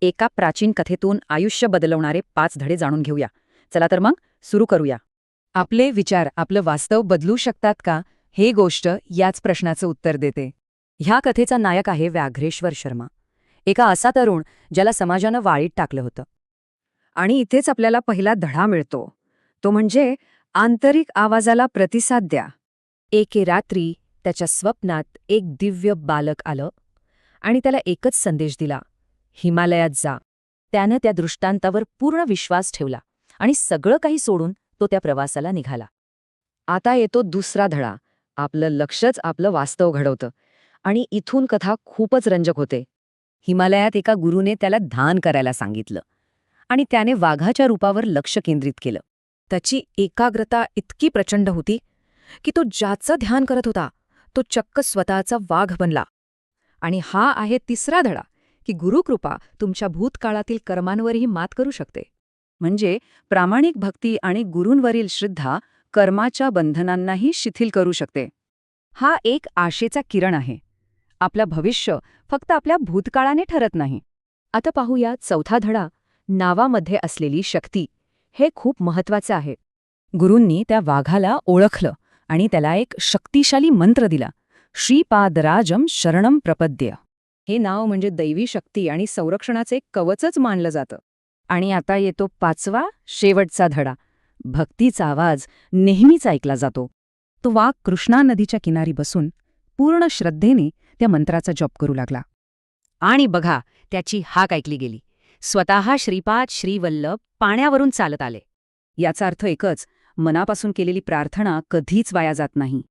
एका प्राचीन कथेतून आयुष्य बदलवणारे पाच धडे जाणून घेऊया. चला तर मग सुरू करूया. आपले विचार आपलं वास्तव बदलू शकतात का? हे गोष्ट याच प्रश्नाचं उत्तर देते. ह्या कथेचा नायक आहे व्याघ्रेश्वर शर्मा. एका असा तरुण ज्याला समाजानं वाळीत टाकलं होतं. आणि इथेच आपल्याला पहिला धडा मिळतो. तो म्हणजे आंतरिक आवाजाला प्रतिसाद द्या. एके रात्री त्याच्या स्वप्नात एक दिव्य बालक आलं आणि त्याला एकच संदेश दिला. हिमालयात जा. त्यानं त्या दृष्टांतावर पूर्ण विश्वास ठेवला आणि सगळं काही सोडून तो त्या प्रवासाला निघाला. आता येतो दुसरा धडा. आपलं लक्षच आपलं वास्तव घडवतं. आणि इथून कथा खूपच रंजक होते. हिमालयात एका गुरुने त्याला ध्यान करायला सांगितलं आणि त्याने वाघाच्या रूपावर लक्ष केंद्रित केलं. त्याची एकाग्रता इतकी प्रचंड होती की तो ज्याचं ध्यान करत होता तो चक्क स्वतःचा वाघ बनला. आणि हा आहे तिसरा धडा. की गुरुकृपा तुमच्या भूतकाळातील कर्मांवरही मात करू शकते. म्हणजे प्रामाणिक भक्ती आणि गुरूंवरील श्रद्धा कर्माच्या बंधनांनाही शिथिल करू शकते. हा एक आशेचा किरण आहे. आपलं भविष्य फक्त आपल्या भूतकाळाने ठरत नाही. आता पाहूया चौथा धडा नावामध्ये असलेली शक्ती. हे खूप महत्वाचं आहे. गुरूंनी त्या वाघाला ओळखलं आणि त्याला एक शक्तिशाली मंत्र दिला. श्रीपादराजम शरणम प्रपद्य. हे नाव म्हणजे दैवी शक्ती आणि संरक्षणाचे कवचच मानलं जातं. आणि आता येतो पाचवा शेवटचा धडा. भक्तीचा आवाज नेहमीच ऐकला जातो. तो वाघ कृष्णा नदीच्या किनारी बसून पूर्ण श्रद्धेने त्या मंत्राचा जप करू लागला. आणि बघा त्याची हाक ऐकली गेली. स्वतः श्रीपाद श्रीवल्लभ पाण्यावरून चालत आले. याचा अर्थ एकच मनापासून केलेली प्रार्थना कधीच वाया जात नाही.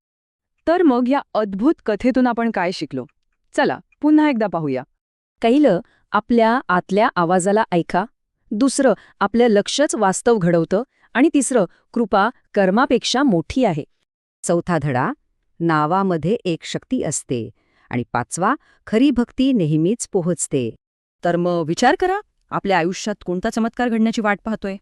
तर मग या अद्भुत कथेतून आपण काय शिकलो? चला पुन्हा एकदा पाहूया. कैलं आपल्या आतल्या आवाजाला ऐका. दुसरं आपलं लक्षच वास्तव घडवतं. आणि तिसरं कृपा कर्मापेक्षा मोठी आहे. चौथा धडा नावामध्ये एक शक्ती असते. आणि पाचवा खरी भक्ती नेहमीच पोहोचते. तर मग विचार करा आपल्या आयुष्यात कोणता चमत्कार घडण्याची वाट पाहतोय?